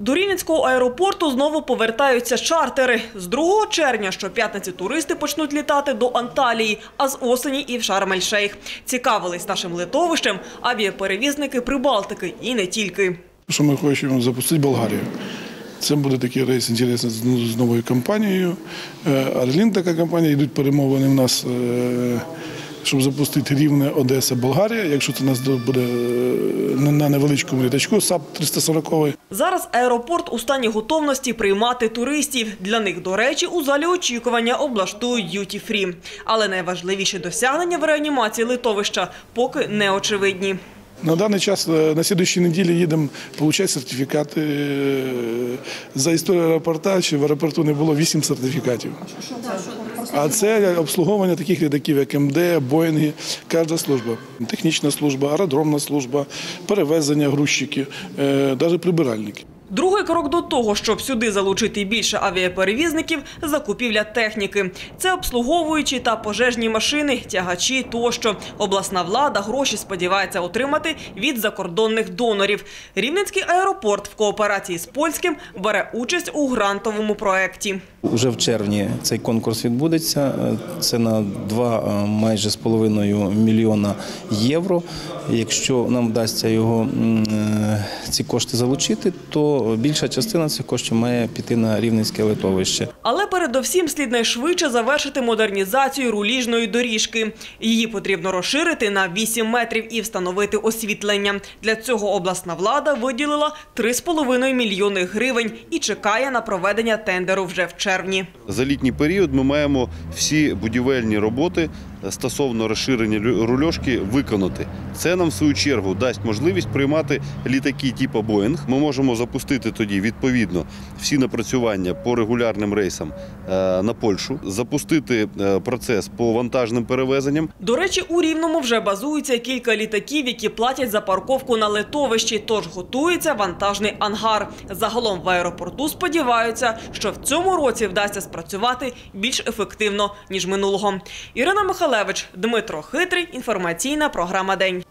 До Рівненського аеропорту знову повертаються чартери. З 2 червня щоп'ятниці туристи почнуть літати до Анталії, а з осені і в Шарм-ель-Шейх. Цікавились нашим литовищем авіаперевізники Прибалтики і не тільки. що ми хочемо запустити Болгарію. Це буде такий рейс інтересний з з новою компанією. Арлін така компанія, йдуть перемовини в нас, е, щоб запустити рівне Одеса, Болгарія. Якщо це у нас буде е, на невеличкому літачку, САП 340 Зараз аеропорт у стані готовності приймати туристів. Для них, до речі, у залі очікування облаштують д'юті-фрі. Але найважливіші досягнення в реанімації литовища поки не очевидні. На даний час е, на слідуючій неділі їдемо отримати сертифікати. Е, За історію аеропорта, чи в аеропорту не було 8 сертифікатів. А це обслуговування таких літаків, як МД, Боїнги, кожна служба. Технічна служба, аеродромна служба, перевезення грузчиків, навіть прибиральники. Другий крок до того, щоб сюди залучити більше авіаперевізників – закупівля техніки. Це обслуговуючі та пожежні машини, тягачі тощо. Обласна влада гроші сподівається отримати від закордонних донорів. Рівненський аеропорт в кооперації з польським бере участь у грантовому проєкті. Уже в червні цей конкурс відбудеться. Це на два е, майже з половиною мільйона євро. Якщо нам вдасться його е, ці кошти залучити, то більша частина цих коштів має піти на рівненське литовище. Але передовсім слід найшвидше завершити модернізацію руліжної доріжки. Її потрібно розширити на 8 метрів і встановити освітлення. Для цього обласна влада виділила 3,5 мільйони гривень і чекає на проведення тендеру вже в червні. За літній період ми маємо всі будівельні роботи стосовно розширення рульошки виконати. Це нам в свою чергу дасть можливість приймати літаки типу Боїнг. Ми можемо запустити тоді відповідно всі напрацювання по регулярним рейсам е, на Польщу, запустити е, процес по вантажним перевезенням. До речі, у Рівному вже базується кілька літаків, які платять за парковку на литовищі, тож готується вантажний ангар. Загалом в аеропорту сподіваються, що в цьому році вдасться спрацювати більш ефективно, ніж минулого. Ірина Михалевич, Дмитро Хитрий, інформаційна програма «День».